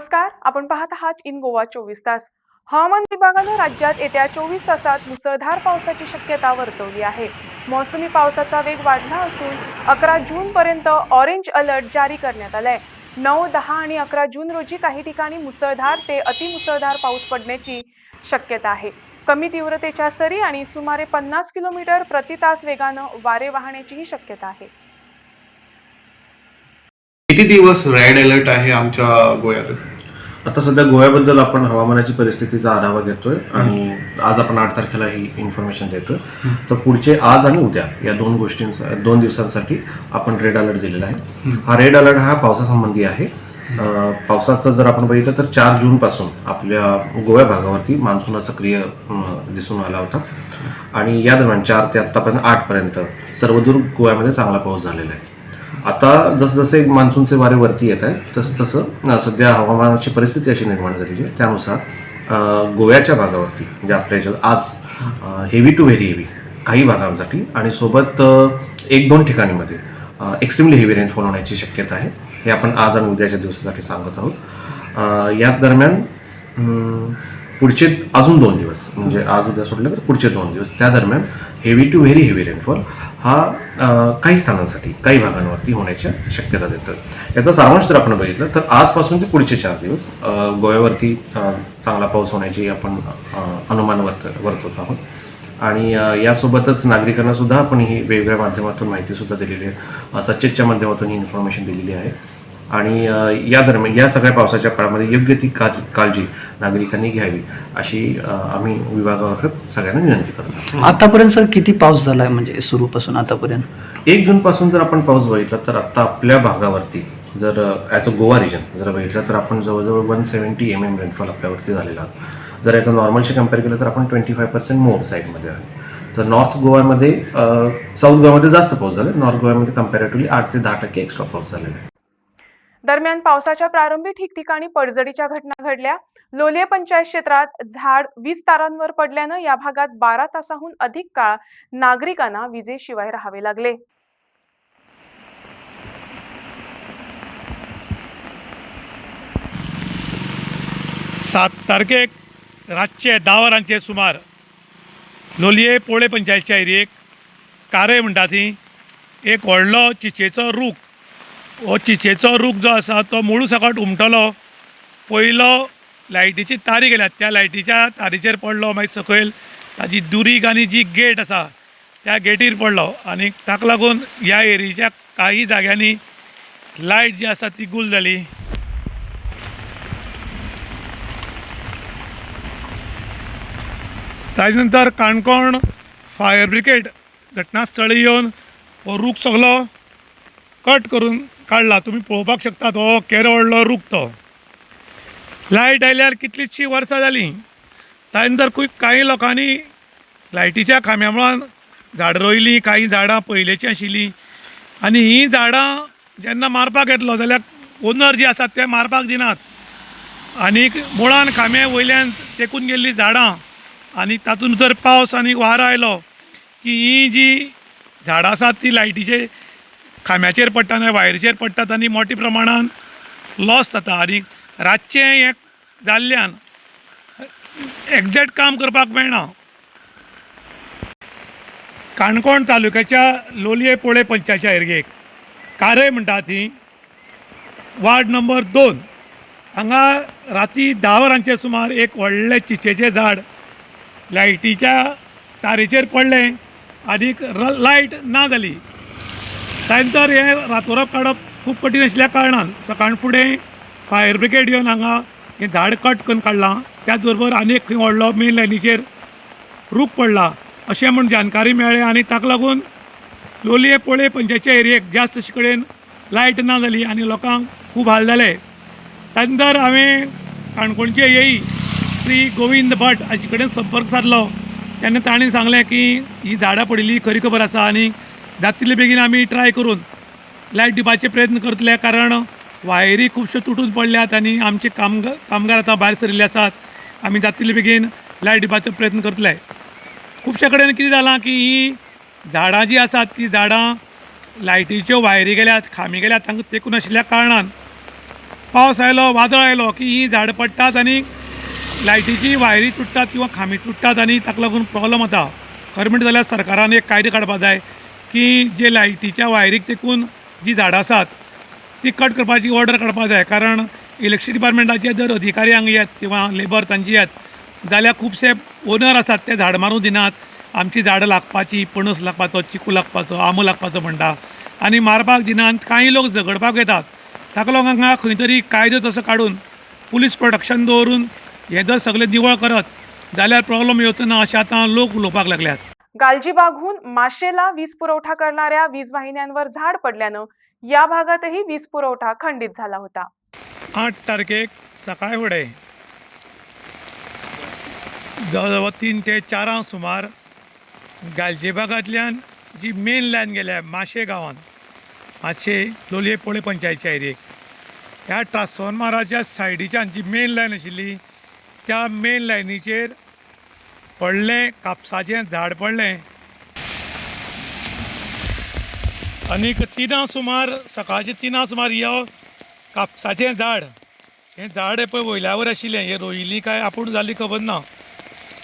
नमस्कार आपण पाहत आहात इन गोवा चोवीस तास. हवामान विभागानं राज्यात येत्या चोवीस तासात मुसळधार पावसाची शक्यता वर्तवली आहे. मोसमी पावसाचा वेग वाढला असून अकरा जून पर्यंत ऑरेंज अलर्ट जारी करण्यात आलाय. नऊ दहा आणि अकरा जून रोजी काही ठिकाणी मुसळधार ते अतिमुसळधार पाऊस पडण्याची शक्यता आहे. कमी तीव्रतेच्या सरी आणि सुमारे पन्नास किलोमीटर प्रति तास वेगानं वारे वाहण्याचीही शक्यता आहे. किती दिवस रेड अलर्ट आहे आमच्या गोव्यात आता सध्या गोव्याबद्दल आपण हवामानाची परिस्थितीचा आढावा घेतोय आणि आज आपण आठ तारखेला ही इन्फॉर्मेशन देतोय. तर पुढचे आज आणि उद्या या दोन गोष्टींचा दोन दिवसांसाठी आपण रेड अलर्ट दिलेला आहे. हा रेड अलर्ट हा पावसासंबंधी आहे. पावसाचं जर आपण बघितलं तर चार जून पासून आपल्या गोव्या भागावरती मान्सून सक्रिय दिसून आला होता. आणि या दरम्यान चार ते आतापर्यंत आठ पर्यंत सर्वदूर गोव्यामध्ये चांगला पाऊस झालेला आहे. आता जसजसे मान्सूनचे वारे वरती येत आहे तसं तसं सध्या हवामानाची परिस्थिती अशी निर्माण झालेली आहे. त्यानुसार गोव्याच्या भागावरती म्हणजे आपल्या आज हेवी टू व्हेरी हेवी काही भागांसाठी आणि सोबत एक दोन ठिकाणीमध्ये एक्स्ट्रीमली हेवी रेनफॉल होण्याची शक्यता आहे. हे आपण आज आणि उद्याच्या दिवसासाठी सांगत आहोत. अं, या दरम्यान पुढचे अजून दोन दिवस म्हणजे आज उद्या सोडलं तर पुढचे दोन दिवस. त्या दरम्यान heavy to very heavy rainfall हा काही स्थानांसाठी काही भागांवरती होण्याच्या शक्यता देतं. याचा सारांश जर आपण बघितलं तर आजपासून ते पुढचे चार दिवस गोव्यावरती चांगला पाऊस होण्याची आपण अनुमान वर्त वर्तवत आहोत. आणि यासोबतच नागरिकांना सुद्धा आपण ही वेगवेगळ्या माध्यमातून माहिती सुद्धा दिलेली आहे. सचेतच्या माध्यमातून ही इन्फॉर्मेशन दिलेली आहे. आणि या दरम्यान या सगळ्या पावसाच्या काळामध्ये योग्य ती काळ- काळजी नागरिकांनी घ्यावी अशी आम्ही विभागावर सगळ्यांना विनंती करतो. आतापर्यंत सर किती पाऊस झालाय म्हणजे सुरूपासून आतापर्यंत? एक जून पासून जर आपण पाऊस बघितला तर आता आपल्या भागावरती जर ॲज अ गोवा रिजन जर बघितलं तर आपण जवळजवळ one seventy M M rainfall आपल्यावरती झालेला आहे. जर याचं नॉर्मलशी कंपेअर केलं तर आपण ट्वेंटी फाय पर्सेंट मोर साईडमध्ये आहे. तर नॉर्थ गोव्यामध्ये साऊथ गोव्यामध्ये जास्त पाऊस झाला नॉर्थ गोव्यामध्ये कम्पॅरेटिव्हली आठ ते दहा टक्के एक्स्ट्रा पाऊस झालेला आहे. दरम्यान पावसाच्या प्रारंभी ठिकठिकाणी पडझडीच्या घटना घडल्या. लोलिये पंचायत क्षेत्रात झाड वीज तारांवर पडल्यानं या भागात बारा तासाहून अधिक काळ नागरिकांना विजेशिवाय राहावे लागले. सात तारखेक रातचे धा वरांचे सुमार. लोलये पोळे पंचायतच्या एरियेक कारे म्हणटा ती. एक व्हडलो चिचेचो रूख. हो चिचेचो रूख जो आसा तो मुळू सकट उमटलो. पयलो लायटीची तारी गेल्यात. त्या लायटीच्या तारीचेर पडलो मागीर सकयल ताजी दुरीक आनी जी गेट आसा त्या गेटीर पडलो. आनी ताका लागून ह्या एरियेच्या काही जाग्यांनी लायट जी आसा ती गुल जाली. ताजे नंतर काणकोण फायर ब्रिगेड घटनास्थळी येवन हो रूख सगलो कट करून काडला तुमी पळोवपाक शकतात हो केरो व्हडलो रूख तो. लायट आयल्यार कितलींशीं वर्सां जालीं ताजे नंतर खूब काही लोकांनी लायटीच्या खांब्या मुळान झाडां रोयलीं काही झाडां पयलेचीं आशिल्लीं आनी हीं झाडां जेन्ना मारपाक येतलो जाल्यार ओनर जे आसात ते मारपाक दिनात. आनीक मुळान खांबे वयल्यान तेकून गेल्लीं झाडां. आनी तातूंत जर पावस आनी वारो आयलो की हीं जीं झाडां आसात ती लायटीचे खांब्याचेर पडटा आनी वायरीचेर पडटात आनी मोठ्या प्रमाणान लॉस जाता. आनी रातचें हें जाल्ल्यान एग्जॅक्ट काम करपाक मेळना. काणकोण तालुक्याच्या लोलये पोळे पंचायच्या एरगेक कारे म्हणटा ती वार्ड नंबर दोन. हांगा राती धा वरांचे सुमार एक व्हडलें चिचेचें झाड लायटीच्या तारेचेर पडलें आनीक लायट ना जाली. त्यानंतर हें रातोराप काडप खूब कठीण आशिल्ल्या कारणान सकाळ फुडें फायर ब्रिगेड येवन हांगा हें झाड कट करून काडलां त्याच बरोबर आनी एक खंय व्हडलो मेन लायनीचेर रूख पडला. अशें म्हूण जानकारी मेळ्ळें आनी ताका लागून लोलये पोळे पंचायतच्या एरियेक जास्त अशे कडेन लायट ना जाली आनी लोकांक खूब हाल जाले ताजे नंतर हांवें काणकोणचे येई श्री गोविंद भट हाचे कडेन संपर्क सादलो तेन्ना ताणें सांगलें की ही झाडां पडिल्ली खरी खबर आसा आनी जातले बेगीन आमी ट्राय करून लायट दिवपाचे प्रयत्न करतले. कारण वायरी खुबश्यो तुटून पडल्यात आनी आमचे कामगार कामगार आतां भायर सरिल्ले आसात आमी जातले बेगीन लायट दिवपाचो प्रयत्न करतले खुबशे कडेन कितें जालां की ही झाडां जीं आसात तीं झाडां लायटीच्यो वायरी गेल्यात खामी गेल्यात तांकां तेंकून आशिल्ल्या कारणान पावस आयलो वादळ आयलो की ही झाडां पडटात आनी लायटीची वायरी तुटतात किंवा खांबी तुटतात आनी ताका लागून प्रॉब्लम जाता खरें म्हणटा जाल्यार सरकारान एक कायदो काडपाक जाय की जे लायटीच्या वायरीक तेकून जी झाडां आसात ती कट करपाची ऑर्डर काडपाक जाय कारण इलेक्ट्रिसिटी डिपार्टमेंटाचे जर अधिकारी हांगा येत किंवा लेबर तांचे येत जाल्यार खुबशे ओनर आसात ते झाड मारूं दिनात. आमची झाडां लागपाची पणस लागपाचो चिकू लागपाचो आंबो लागपाचो म्हणटा. आनी मारपाक दिनात कांय लोक झगडपाक येतात. ताका लागून हांगा खंय तरी कायदो तसो काडून पुलीस प्रोटेक्शन दवरून हे जर सगळे निवळ करत जाल्यार प्रॉब्लेम येवचो ना अशें आतां लोक उलोवपाक लागल्यात. गालजीबागहून माशेला वीज पुरवठा करणाऱ्या वीज वाहिन्यांवर झाड पडल्यानं या भागातही वीज पुरवठा खंडित झाला होता. आठ तारखेक सकाळी फुडें जवळ जवळ तीन ते चारां सुमार गालजीबागांतल्यान जी मेन लायन गेल्या माशे गांवांत मातशे लोलये पोळे पंचायतच्या एरियेक. ह्या ट्रान्सफॉर्मराच्या सायडीच्यान जी मेन लायन आशिल्ली त्या मेन लायनीचेर पडलें कापसाचें झाड पडलें. आनीक तिनां सुमार सकाळचे तिनां सुमार यो कापसाचें झाड. हें झाड पळय वयल्या वयर आशिल्लें. हें रोयिल्लीं काय आपूण जाल्ली खबर ना.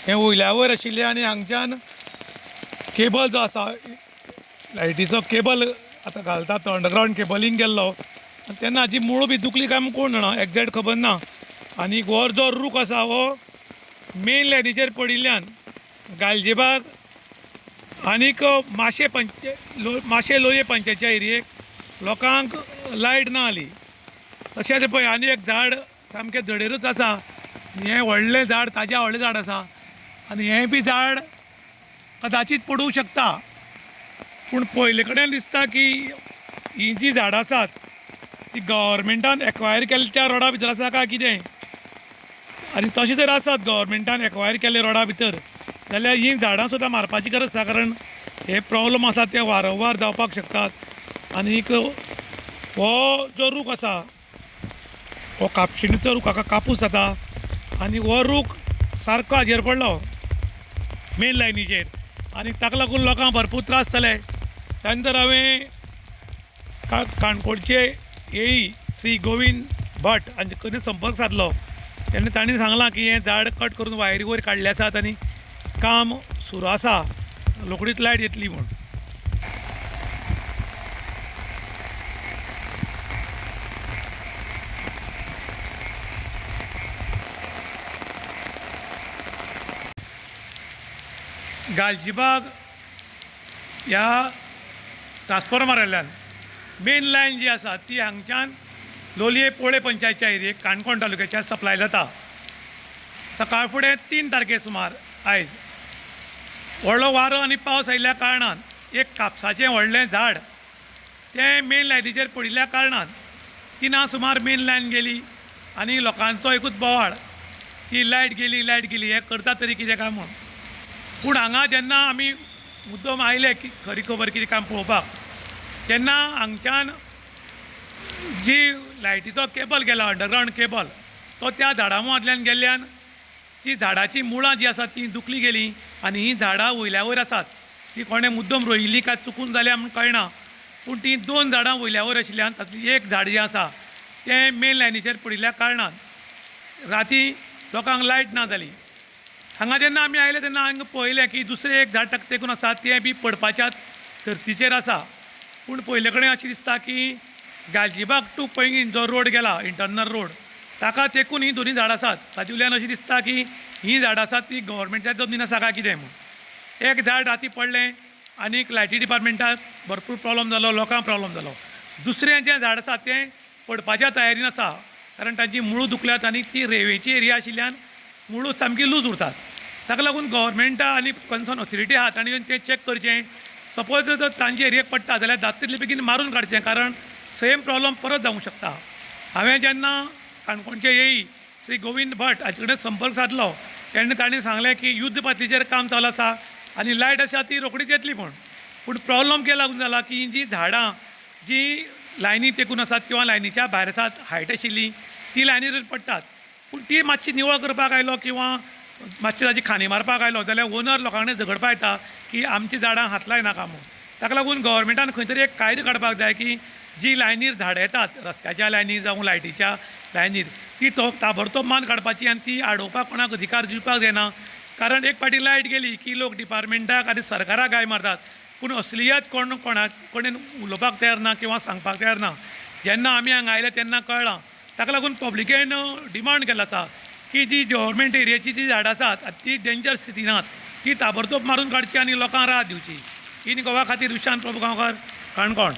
हें वयल्या वयर आशिल्लें आनी हांगच्यान केबल जो आसा लायटीचो केबल आतां घालता तो अंडरग्रावंड केबलींग गेल्लो. आनी तेन्ना हाची मूळ बी दुखली काय म्हूण कोण जाणा एग्जॅक्ट खबर ना. आनी वर जो रूख आसा हो मेन लायनीचेर पडिल्ल्यान गालजीबाग आनीक माशे पंच लो माशे लोलये पंचायतच्या एरियेक लोकांक लायट ना आली. तशेंच पळय आनी एक झाड सामकें जडेरूच आसा. हें व्हडलें झाड ताजें व्हडलें झाड आसा. आनी हें बी झाड कदाचीत पडूंक शकता. पूण पयले कडेन दिसता की हीं जीं झाडां आसात ती गव्हर्मेंटान एक्वायर केल्या त्या रोडा भितर आसा काय कितें? आनी तशें जर आसात गव्हर्मेंटान एक्वायर केल्ले रोडा भितर. जाल्यार हीं झाडां सुद्दां मारपाची गरज आसा कारण हे प्रॉब्लम आसा ते वारंवार जावपाक शकतात. आनीक हो जो रूख आसा हो कापशिणीचो रूख हाका कापूस जाता. आनी हो रूख सारको हाजेर पडलो मेन लायनीचेर आनी ताका लागून लोकांक भरपूर त्रास जाले. त्यानंतर हांवें का काणकोणचे येई श्री गोविंद भट हांचे कडेन संपर्क सादलो तेन्ना तांणी सांगलां की हें झाड कट करून वायरी वयर काडलें आसात आनी काम सुरू आसा रोखडीच लायट येतली म्हूण गालजीबाग ह्या ट्रान्सफॉर्मरांतल्यान मेन लायन जी आसा ती हांगच्यान लोलये पोळे पंचायतच्या एरियेक काणकोण तालुक्याच्या सप्लाय जाता. सकाळ फुडें तीन तारखे सुमार आयज व्हडलो वारो आनी पावस आयिल्ल्या कारणान एक कापसाचें व्हडलें झाड तें मेन लायनीचेर पडिल्ल्या कारणान तिनां सुमार मेन लायन गेली आनी लोकांचो एकूच बोवाळ की लायट गेली लायट गेली हें करता तरी कितें काय म्हूण. पूण हांगा जेन्ना आमी मुद्दम आयले की खरी खबर कितें काम पळोवपाक तेन्ना हांगच्यान जी लायटीचो केबल गेला अंडरग्रावंड केबल तो त्या झाडां मदल्यान गेल्ल्यान ती झाडाची मुळां जी आसात ती दुखली गेली आनी हीं झाडां वयल्या वयर आसात ती कोणें मुद्दम रोयिल्ली काय चुकून जाल्या म्हूण कळना. पूण ती दोन झाडां वयल्या वयर आशिल्ल्यान तातूंतली एक झाड जें आसा तें मेन लायनीचेर पडिल्ल्या कारणान राती लोकांक लायट ना जाली हांगा जेन्ना आमी आयले तेन्ना हांगा पळयलें की दुसरें एक झाड तेकून आसा तें बी पडपाच्या धर्तीचेर आसा. पूण पयले कडेन अशें दिसता की गालजीबाग टू पैंगीण जो रोड गेला इंटरनल रोड ताका तेकून ही दोनी झाडां आसात ताजे वयल्यान अशें दिसता की ही झाडां आसात ती गव्हर्मेंटाच्या जमनीन आसा काय कितें म्हूण एक झाड राती पडलें आनीक लायटी डिपार्टमेंटाक भरपूर प्रॉब्लम जालो लोकांक प्रॉब्लम जालो दुसरें जें झाड आसा तें पडपाच्या तयारीन आसा कारण तांची मुळू दुखल्यात आनी ती रेवेची एरिया आशिल्ल्यान मुळू सामकी लूज उरतात. ताका लागून गव्हर्मेंटा आनी कन्सर्न ऑथॉरिटी आहा तांणी येवन तें चॅक करचें. सपोज जर तांचे एरियेक पडटा जाल्यार जाता तितले बेगीन मारून काडचें कारण सेम प्रॉब्लम परत जावंक शकता. हांवें जेन्ना काणकोणचे येई श्री गोविंद भट हाचे कडेन संपर्क सादलो तेन्ना ताणें सांगलें की युद्ध पातळीचेर काम चालू आसा आनी लायट आसा ती रोखडीच येतली म्हूण पूण प्रॉब्लम कितें लागून जाला की जीं झाडां जी लायनी तेकून आसात किंवा लायनीच्या भायर आसात हायट आशिल्ली ती लायनीर पडटात पूण ती मातशी निवळ करपाक आयलो किंवा मातशी ताची खांदी मारपाक आयलो जाल्यार ओनर लोकां कडेन झगडपाक येता की आमची झाडां हात लायनाका म्हणून म्हूण. ताका लागून गव्हर्मेंटान खंय तरी एक कायदो काडपाक जाय की जी लायनीर झाडां येतात रस्त्याच्या लायनी जावं लायटीच्या लायनीर ती तो ताबडतोब मान काडपाची आनी ती आडोवपाक कोणाक अधिकार दिवपाक जायना कारण एक फाटी लायट गेली की लोक डिपार्टमेंटाक आनी सरकाराक गाय मारतात. पूण असलियत कोण कोणाक कोणेन उलोवपाक तयार ना किंवा सांगपाक तयार ना. जेन्ना आमी हांगा आयले तेन्ना कळ्ळां. ताका लागून पब्लिकेन डिमांड केलो आसा की जी गव्हर्मेंट एरियाची जी झाडां आसात ती डेंजर स्थितीन नात. ती ताबडतोब मारून काडची आनी लोकांक राहत दिवची. इन गोवा खातीर विशांत प्रभू गांवकर काणकोण.